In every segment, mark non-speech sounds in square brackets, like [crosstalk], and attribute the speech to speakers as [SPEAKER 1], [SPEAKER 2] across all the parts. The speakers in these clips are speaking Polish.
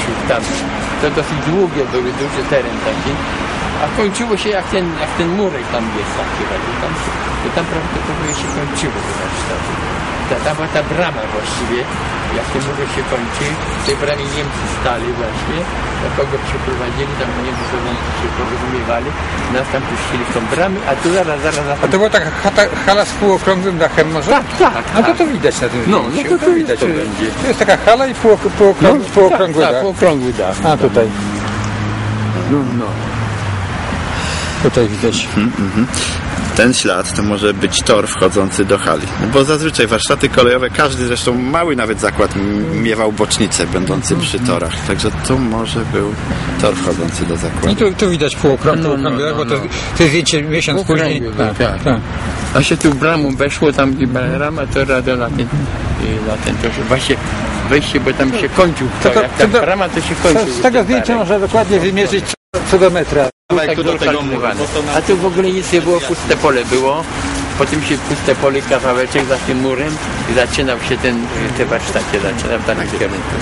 [SPEAKER 1] szli, tam. To dosyć długie były, duży teren taki. A kończyło się jak ten, jak ten murek tam jest taki, to tam, tam prawdopodobnie się kończyło. Ta, ta była ta brama właściwie, jak ten murek się kończy, w tej bramie Niemcy stali właśnie, do kogo przyprowadzili, tam Niemcy się porozumiewali, nas tam puścili w tą bramę, a tu zaraz, zaraz,
[SPEAKER 2] A to była taka chata, hala z półokrągłym dachem może?
[SPEAKER 1] Tak, tak,
[SPEAKER 2] No to
[SPEAKER 1] tak.
[SPEAKER 2] to widać na tym
[SPEAKER 1] No, no to to
[SPEAKER 2] widać.
[SPEAKER 1] to będzie.
[SPEAKER 2] To jest taka hala i półok, półokrąg, półokrągły
[SPEAKER 1] tak,
[SPEAKER 2] dach.
[SPEAKER 1] tak, półokrągły dach.
[SPEAKER 2] A tutaj,
[SPEAKER 1] No, no.
[SPEAKER 2] tutaj widać.
[SPEAKER 3] Ten ślad to może być tor wchodzący do hali. No bo zazwyczaj warsztaty kolejowe, każdy zresztą mały nawet zakład miewał bocznicę będący przy torach. Także tu może był tor wchodzący do
[SPEAKER 2] I
[SPEAKER 3] zakładu.
[SPEAKER 2] tu, tu widać półokrąg,
[SPEAKER 1] No, no, no,
[SPEAKER 2] bo to,
[SPEAKER 1] no.
[SPEAKER 2] to jest zdjęcie miesiąc później.
[SPEAKER 1] dach, tak.
[SPEAKER 2] tak.
[SPEAKER 1] A się tu bramą weszło, tam gdzie brama, to rado na ten, na ten to właśnie wejście, bo tam się kończył. To,
[SPEAKER 2] to-
[SPEAKER 1] jak
[SPEAKER 2] to
[SPEAKER 1] brama, to się
[SPEAKER 2] To,
[SPEAKER 1] kończył.
[SPEAKER 2] z tego zdjęcia można dokładnie wymierzyć co do metra.
[SPEAKER 1] Tak zlokalizowane. A tu w ogóle nic nie było, puste pole było. Potem się puste pole, kawałeczek za tym murem i zaczynał się ten, te warsztacie, zaczynał w danym kierunku.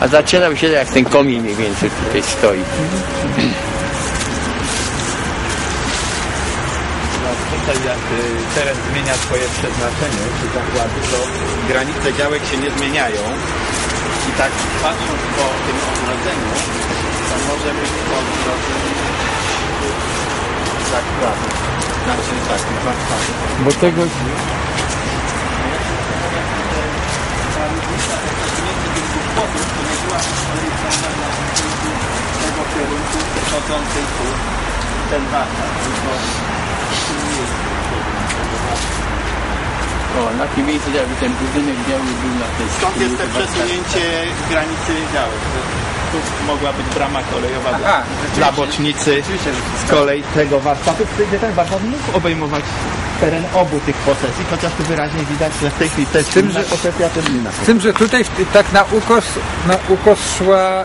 [SPEAKER 1] A zaczynał się jak ten komin mniej więcej tutaj stoi.
[SPEAKER 3] Tutaj jak y, teren zmienia swoje przeznaczenie, czy zakłady, to granice działek się nie zmieniają. I tak patrząc po tym ogrodzeniu, to może być zakładu. Znaczy tak, warsztatu.
[SPEAKER 1] Bo tego
[SPEAKER 3] kierunku ten warsztat. Tylko
[SPEAKER 1] o, na miejscu jakby ten budynek działy był na tej
[SPEAKER 3] Stąd jest te przesunięcie granicy działek. Tu mogła być brama kolejowa dla,
[SPEAKER 2] Aha,
[SPEAKER 3] dla bocznicy z kolei tego warsztatu, gdzie ten warsztat mógł obejmować teren obu tych posesji, chociaż tu wyraźnie widać, że w tej chwili to jest
[SPEAKER 2] tym, że-
[SPEAKER 3] posesja, to jest inna.
[SPEAKER 2] Z tym, że tutaj tak na ukos, na ukos szła e,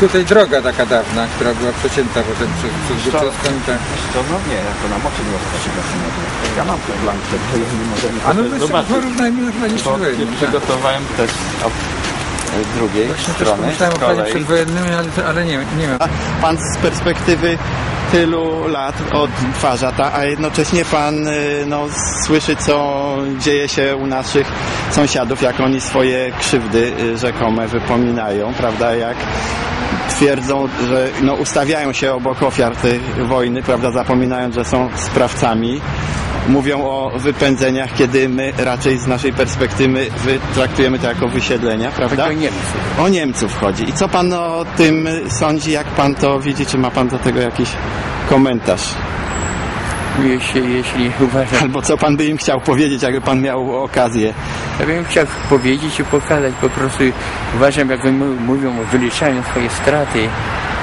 [SPEAKER 2] tutaj droga taka dawna, która była przecięta potem przez, przez Górczewską i tak.
[SPEAKER 3] To no nie, jako na mocy nie może Ja mam ten plan, to nie możemy
[SPEAKER 2] A no porównajmy chyba niż
[SPEAKER 3] Bo
[SPEAKER 2] wojennym. Tak.
[SPEAKER 3] przygotowałem też od e, drugiej
[SPEAKER 2] Właśnie też
[SPEAKER 3] strony
[SPEAKER 2] pomyślałem o
[SPEAKER 3] z
[SPEAKER 2] planie przedwojennym, ale, ale nie, nie mam.
[SPEAKER 3] A Pan z perspektywy tylu lat odtwarza ta, a jednocześnie pan y, no, słyszy, co dzieje się u naszych sąsiadów, jak oni swoje krzywdy y, rzekome wypominają, prawda, jak twierdzą, że no, ustawiają się obok ofiar tej wojny, prawda, zapominając, że są sprawcami. Mówią o wypędzeniach, kiedy my raczej z naszej perspektywy traktujemy to jako wysiedlenia, prawda?
[SPEAKER 1] Chodzi o Niemców.
[SPEAKER 3] O Niemców chodzi. I co pan o tym sądzi, jak pan to widzi? Czy ma pan do tego jakiś komentarz?
[SPEAKER 1] Jeśli, jeśli [laughs] uważam,
[SPEAKER 3] Albo co pan by im chciał powiedzieć, jakby pan miał okazję?
[SPEAKER 1] ja bym chciał powiedzieć i pokazać po prostu, uważam jak oni mówią, wyliczają swoje straty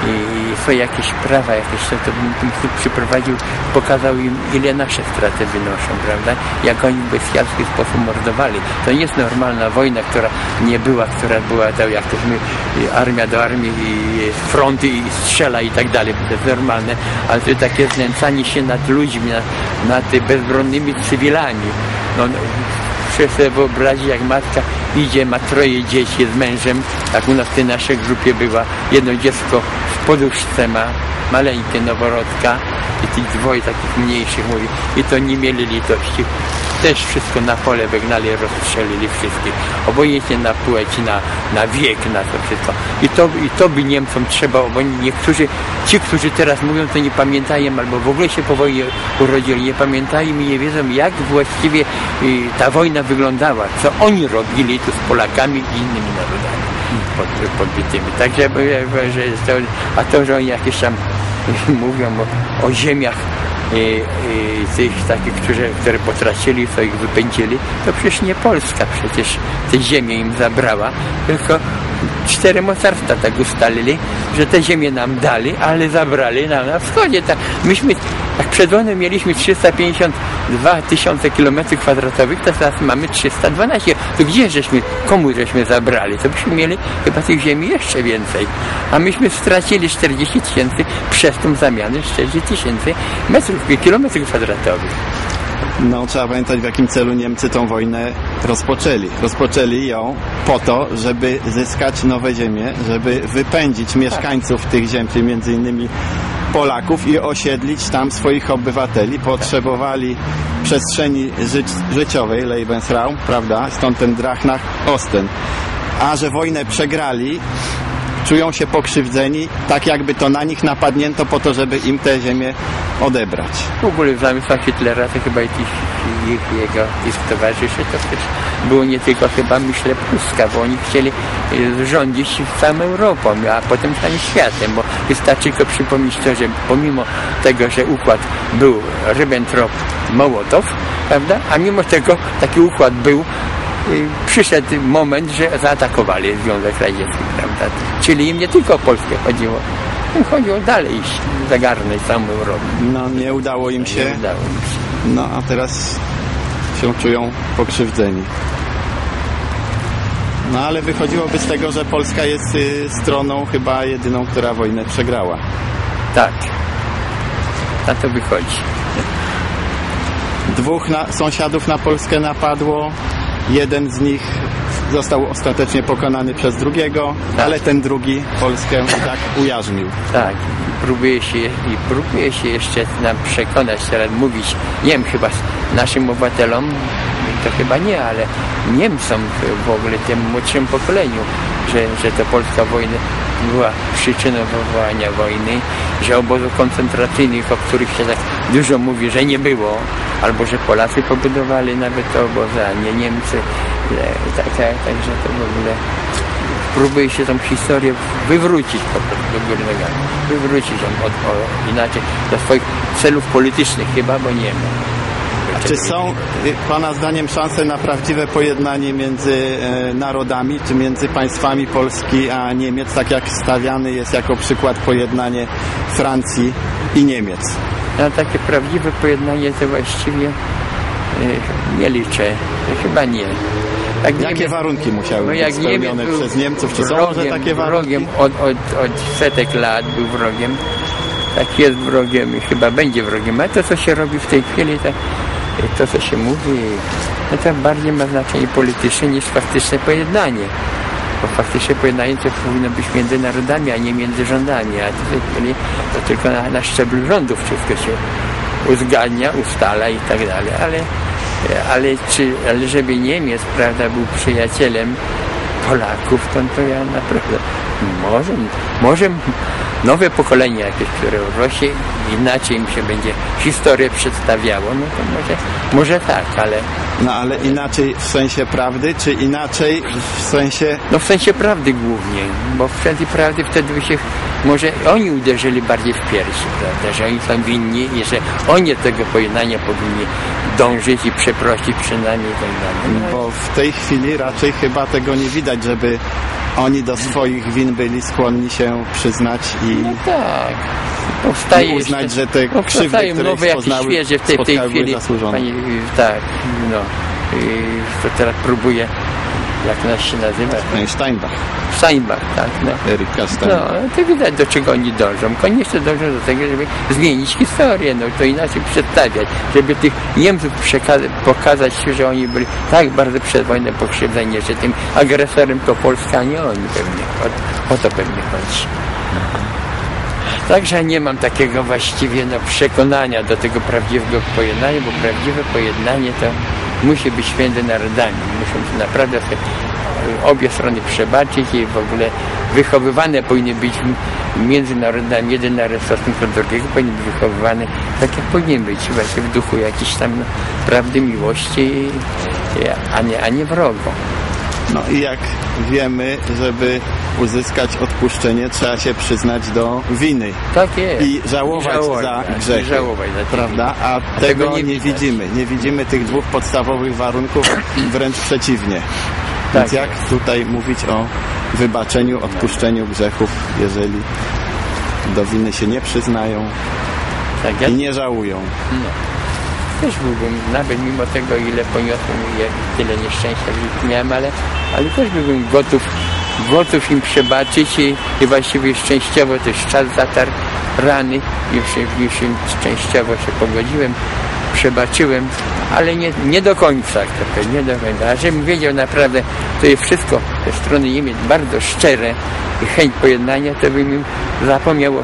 [SPEAKER 1] i swoje jakieś prawa jakieś, to, to bym tu przyprowadził, pokazał im ile nasze straty wynoszą, prawda? Jak oni w bestialski sposób mordowali. To nie jest normalna wojna, która nie była, która była to jak to my, armia do armii i fronty i strzela i tak dalej, to jest normalne, ale to takie znęcanie się nad ludźmi, nad, nad bezbronnymi cywilami. No, no, Proszę sobie wyobrazić, jak matka idzie, ma troje dzieci z mężem, jak u nas w tej naszej grupie była, jedno dziecko w poduszce ma, maleńkie noworodka i tych dwoje takich mniejszych mówi i to nie mieli litości. Też wszystko na pole wygnali, rozstrzelili wszystkich. Obojętnie na płeć, na, na wiek, na to wszystko. I to, I to by Niemcom trzeba, bo niektórzy, ci, którzy teraz mówią, to nie pamiętają, albo w ogóle się po wojnie urodzili, nie pamiętają i nie wiedzą, jak właściwie y, ta wojna wyglądała, co oni robili tu z Polakami i innymi narodami pod, podbitymi. Także, że jest to, a to, że oni jakieś tam [laughs] mówią o, o ziemiach i, i tych takich, którzy, które potracili, co ich wypędzili, to przecież nie Polska przecież te ziemię im zabrała, tylko cztery mocarstwa tak ustalili, że te ziemię nam dali, ale zabrali nam na wschodzie. Tak, myśmy, jak przed wojną mieliśmy 352 tysiące kilometrów kwadratowych, to teraz mamy 312. To gdzie żeśmy, komu żeśmy zabrali? To byśmy mieli chyba tych ziemi jeszcze więcej. A myśmy stracili 40 tysięcy przez tą zamianę 40 tysięcy metrów, kilometrów kwadratowych.
[SPEAKER 3] No, trzeba pamiętać, w jakim celu Niemcy tą wojnę rozpoczęli. Rozpoczęli ją po to, żeby zyskać nowe ziemie, żeby wypędzić mieszkańców tych ziem, czyli między innymi Polaków i osiedlić tam swoich obywateli. Potrzebowali przestrzeni żyć, życiowej, Lebensraum, prawda? Stąd ten Drachnach Osten. A że wojnę przegrali, czują się pokrzywdzeni, tak jakby to na nich napadnięto po to, żeby im te ziemię odebrać.
[SPEAKER 1] W ogóle w zamysłach Hitlera to chyba tych, ich, jego ich towarzyszy to też było nie tylko chyba myślę Polska, bo oni chcieli e, rządzić całą Europą, a potem całym światem, bo wystarczy tylko przypomnieć to, że pomimo tego, że układ był Ribbentrop-Mołotow, prawda, a mimo tego taki układ był y, przyszedł moment, że zaatakowali Związek Radziecki, prawda? Czyli im nie tylko o Polskę chodziło, im chodziło dalej zagarnąć całą Europę.
[SPEAKER 3] No, nie udało im
[SPEAKER 1] Nie
[SPEAKER 3] się,
[SPEAKER 1] udało im się.
[SPEAKER 3] no a teraz się czują pokrzywdzeni. No ale wychodziłoby z tego, że Polska jest y, stroną chyba jedyną, która wojnę przegrała.
[SPEAKER 1] Tak. Na to wychodzi.
[SPEAKER 3] Dwóch na, sąsiadów na Polskę napadło. Jeden z nich został ostatecznie pokonany przez drugiego, ale ten drugi Polskę i tak ujarzmił.
[SPEAKER 1] Tak. Próbuje się i próbuje się jeszcze nam przekonać, teraz mówić, nie wiem, chyba naszym obywatelom, to chyba nie, ale Niemcom w ogóle, tym młodszym pokoleniu, że, że to polska wojna była przyczyną wywołania wojny, że obozów koncentracyjnych, o których się tak dużo mówi, że nie było, albo że Polacy pobudowali nawet te obozy, a nie Niemcy. E, Tak, tak, także to w ogóle próbuje się tą historię wywrócić po prostu do góry nogami. Wywrócić ją od, o, inaczej do swoich celów politycznych chyba, bo nie ma.
[SPEAKER 3] Czy są y, Pana zdaniem szanse na prawdziwe pojednanie między e, narodami, czy między państwami Polski a Niemiec, tak jak stawiany jest jako przykład pojednanie Francji i Niemiec?
[SPEAKER 1] Na takie prawdziwe pojednanie to właściwie e, nie liczę. Chyba nie. Jak
[SPEAKER 3] Jakie warunki musiały
[SPEAKER 1] no
[SPEAKER 3] być
[SPEAKER 1] Niemiec
[SPEAKER 3] spełnione
[SPEAKER 1] był
[SPEAKER 3] przez Niemców? Czy są
[SPEAKER 1] wrogiem,
[SPEAKER 3] może takie warunki?
[SPEAKER 1] wrogiem od, od, od setek lat był wrogiem, tak jest wrogiem i chyba będzie wrogiem. A to, co się robi w tej chwili, to, to co się mówi, no to bardziej ma znaczenie polityczne niż faktyczne pojednanie. Bo faktyczne pojednanie to powinno być między narodami, a nie między rządami. A tej chwili to tylko na, na szczeblu rządów wszystko się uzgadnia, ustala i tak dalej. Ale, ale, czy, ale żeby Niemiec prawda, był przyjacielem Polaków, to, to ja naprawdę może, może nowe pokolenie jakieś, które urośnie, inaczej im się będzie historię przedstawiało, no to może, może tak, ale
[SPEAKER 3] No ale inaczej w sensie prawdy, czy inaczej w sensie
[SPEAKER 1] no w sensie prawdy głównie, bo w sensie prawdy wtedy by się może oni uderzyli bardziej w piersi, prawda, że oni są winni i że oni tego pojednania powinni dążyć i przeprosić przynajmniej i tak dalej.
[SPEAKER 3] Bo w tej chwili raczej chyba tego nie widać, żeby oni do swoich win byli skłonni się przyznać i
[SPEAKER 1] no tak. Powstaje
[SPEAKER 3] I uznać,
[SPEAKER 1] jeszcze-
[SPEAKER 3] że te
[SPEAKER 1] no,
[SPEAKER 3] krzywdy, które
[SPEAKER 1] nowe
[SPEAKER 3] spoznały,
[SPEAKER 1] świeże w tej, tej chwili.
[SPEAKER 3] zasłużone.
[SPEAKER 1] Pani, tak, no. I to teraz próbuje, jak nas się nazywa?
[SPEAKER 3] Nie, Steinbach,
[SPEAKER 1] Steinbach, tak, no.
[SPEAKER 3] Erika
[SPEAKER 1] No,
[SPEAKER 3] Steinbach.
[SPEAKER 1] to widać do czego oni dążą. Koniecznie dążą do tego, żeby zmienić historię, no to inaczej przedstawiać, żeby tych Niemców pokazać, że oni byli tak bardzo przed wojną pokrzywdzeni, że tym agresorem to Polska, a nie oni pewnie. O, o to pewnie chodzi. Także nie mam takiego właściwie no, przekonania do tego prawdziwego pojednania, bo prawdziwe pojednanie to musi być między narodami. Muszą naprawdę sobie e, obie strony przebaczyć i w ogóle wychowywane powinny być między narodami, jeden naród stosunku do drugiego powinien być wychowywany tak jak powinien być, właśnie w duchu jakiejś tam prawdy, miłości, i- a nie, a nie wrogo.
[SPEAKER 3] No i jak wiemy, żeby uzyskać odpuszczenie, trzeba się przyznać do winy
[SPEAKER 1] Tak jest.
[SPEAKER 3] i żałować,
[SPEAKER 1] żałować,
[SPEAKER 3] za
[SPEAKER 1] tak,
[SPEAKER 3] grzechy.
[SPEAKER 1] i żałować za
[SPEAKER 3] prawda? A
[SPEAKER 1] tego
[SPEAKER 3] tego
[SPEAKER 1] nie
[SPEAKER 3] nie, widzimy. Nie widzimy tych dwóch podstawowych warunków, [clears throat] wręcz przeciwnie.
[SPEAKER 1] Tak
[SPEAKER 3] Więc jak tutaj mówić o wybaczeniu, odpuszczeniu grzechów, jeżeli do winy się nie przyznają
[SPEAKER 1] Tak,
[SPEAKER 3] i nie żałują?
[SPEAKER 1] Też byłbym, nawet mimo tego, ile poniosłem i tyle nieszczęścia miałem, ale, ale też byłbym gotów, gotów im przebaczyć i, i właściwie szczęściowo też czas zatarł rany, już, już im częściowo się pogodziłem przebaczyłem, ale nie, nie do końca, powiem, nie do końca. A żebym wiedział naprawdę, to jest wszystko ze strony Niemiec bardzo szczere i chęć pojednania, to bym zapomniał o